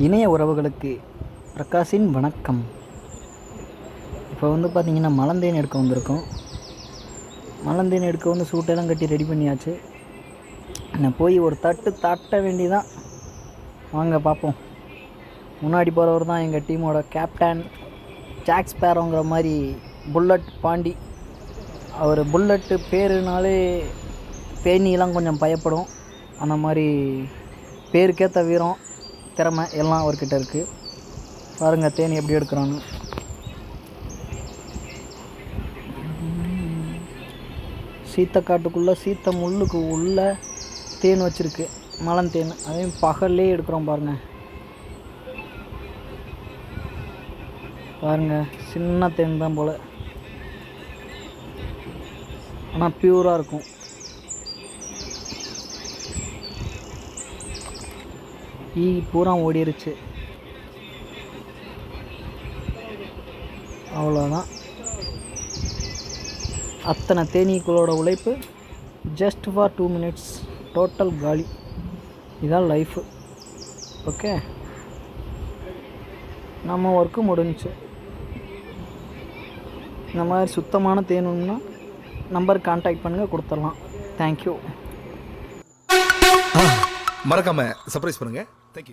இணைய உறவுகளுக்கு பிரகாஷின் வணக்கம். இப்போ வந்து பார்த்திங்கன்னா மலந்தேன் எடுக்க வந்திருக்கோம். மலந்தேன் எடுக்க வந்து சூட்டெல்லாம் கட்டி ரெடி பண்ணியாச்சு. நான் போய் ஒரு தட்டு தட்ட வேண்டிதான். வாங்க பார்ப்போம். முன்னாடி போகிறவர் தான் எங்கள் டீமோட கேப்டன் ஜாக்ஸ் பேரோங்கிற மாதிரி புல்லட் பாண்டி. அவர் புல்லட்டு பேருனாலே பேணியெல்லாம் கொஞ்சம் பயப்படும். அந்த மாதிரி பேருக்கேற்ற வீரம். திறமை எல்லாம் அவர்கிட்ட இருக்குது பாருங்கள் தேனி எப்படி எடுக்கிறான்னு. சீத்தக்காட்டுக்குள்ளே சீத்த முள்ளுக்கு உள்ள தேன் வச்சுருக்கு. மலந்தேன் அதையும் பகல்லே எடுக்கிறோம் பாருங்கள் பாருங்க சின்ன தேன் தான் போல். ஆனால் பியூராக இருக்கும். ஈ பூரா ஓடிருச்சு. அவ்வளோதான் அத்தனை தேனீக்களோட உழைப்பு just for two minutes total காலி. இதான் லைஃபு ஓகே நம்ம ஒர்க்கு முடிஞ்சுச்சு. இந்த மாதிரி சுத்தமான தேனும்னா நம்பர் கான்டாக்ட் பண்ணுங்கள் கொடுத்துடலாம். தேங்க்யூ மறக்காமல் சர்ப்ரைஸ் பண்ணுங்க தேங்க்யூ